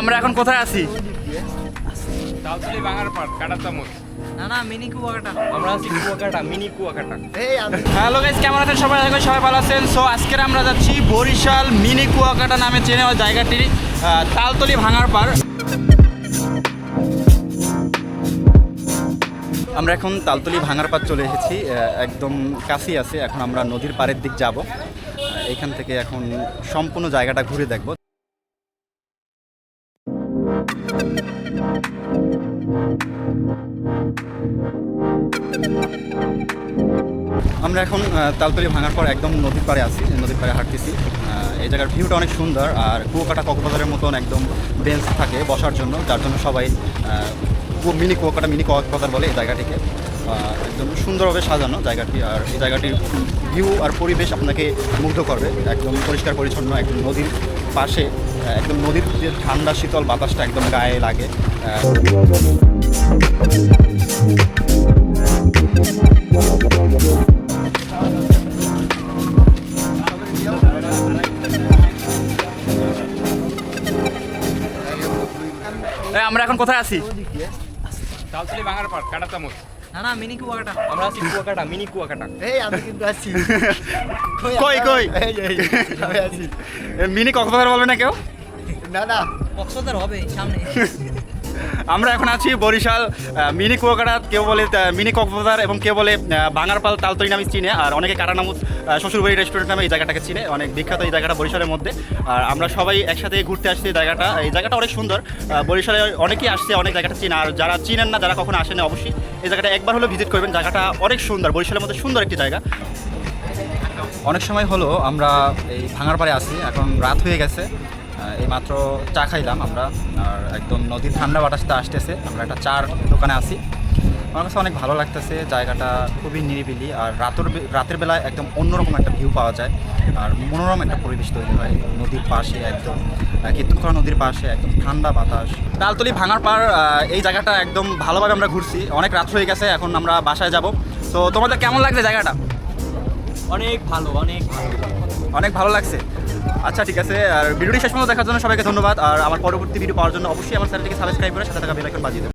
আমরা এখন কোথায় আছি? মিনি আমরা মিনি যাচ্ছি বরিশাল মিনি কুয়াকাটা নামে চেনে ওই জায়গাটি তালতলি ভাঙার পার আমরা এখন তালতলি ভাঙার পার চলে এসেছি একদম কাছেই আছে। এখন আমরা নদীর পাড়ের দিক যাব। এখান থেকে এখন সম্পূর্ণ জায়গাটা ঘুরে দেখব। আমরা এখন তালতলি ভাঙার পর একদম নদীর পাড়ে আছি, নদীর পাড়ে হাঁটতেছি। এই জায়গার ভিউটা অনেক সুন্দর আর কুয়াকাটা কক্সবাজারের মতন একদম বেঞ্চ থাকে বসার জন্য, যার জন্য সবাই মিনি কুয়াকাটা মিনি কক্সবাজার বলে এই জায়গাটিকে। একদম সুন্দরভাবে সাজানো জায়গাটি আর এই জায়গাটির ভিউ আর পরিবেশ আপনাকে মুগ্ধ করবে। একদম পরিষ্কার পরিচ্ছন্ন একদম নদীর পাশে একদম নদীর যে ঠান্ডা শীতল বাতাসটা একদম গায়ে লাগে। আমরা এখন কোথায় আছি? তালতলি বাঙার পাট কাটা চামচ না না মিনি কুয়াকাটা। আমরা আছি কুয়াকাটা মিনি কুয়াকাটা। এই আমি কিন্তু আছি। কই কই এই মিনি কক্সবাজার বলবে না কেউ? না না। কক্সবাজার হবে সামনে। আমরা এখন আছি বরিশাল মিনি কুয়াকাটা কেউ বলে মিনি কক্সবাজার এবং কেউ বলে বাঙারপাল তালতরি নামে চিনে আর অনেকে কারানামুদ আহ, শ্বশুরবাড়ি রেস্টুরেন্ট নামে এই জায়গাটাকে চিনে অনেক বিখ্যাত এই জায়গাটা বরিশালের মধ্যে। আর আমরা সবাই একসাথে ঘুরতে আসছি এই জায়গাটা এই জায়গাটা অনেক সুন্দর বরিশালে অনেকেই আসছে অনেক জায়গাটা চিনে আর যারা চিনেন না যারা কখনো আসেন অবশ্যই এই জায়গাটা একবার হলেও ভিজিট করবেন জায়গাটা অনেক সুন্দর বরিশালের মধ্যে সুন্দর একটি জায়গা। অনেক সময় হলো আমরা এই ভাঙার পাড়ে আসি এখন রাত হয়ে গেছে এই মাত্র চা খাইলাম আমরা, আর একদম নদীর ঠান্ডা বাতাসটা আসতেছে। আমরা একটা চার দোকানে আসি আমার কাছে অনেক ভালো লাগতেছে, জায়গাটা খুবই নিরিবিলি, আর রাতের রাতের বেলায় একদম অন্যরকম একটা ভিউ পাওয়া যায়, আর মনোরম একটা পরিবেশ তৈরি হয় নদীর পাশে একদম কীর্তনখরা নদীর পাশে একদম ঠান্ডা বাতাস। তালতলি ভাঙার পার এই জায়গাটা একদম ভালোভাবে আমরা ঘুরছি। অনেক রাত হয়ে গেছে, এখন আমরা বাসায় যাব। তো তোমাদের কেমন লাগছে জায়গাটা? অনেক ভালো, অনেক অনেক ভালো লাগছে। আচ্ছা ঠিক আছে। আর ভিডিওটি শেষ পর্যন্ত দেখার জন্য সবাইকে ধন্যবাদ। আর আমার পরবর্তী ভিডিও পাওয়ার জন্য অবশ্যই আমার চ্যানেলটিকে সাবস্ক্রাইব করে সাথে থাকা বেল আইকন বাজিয়ে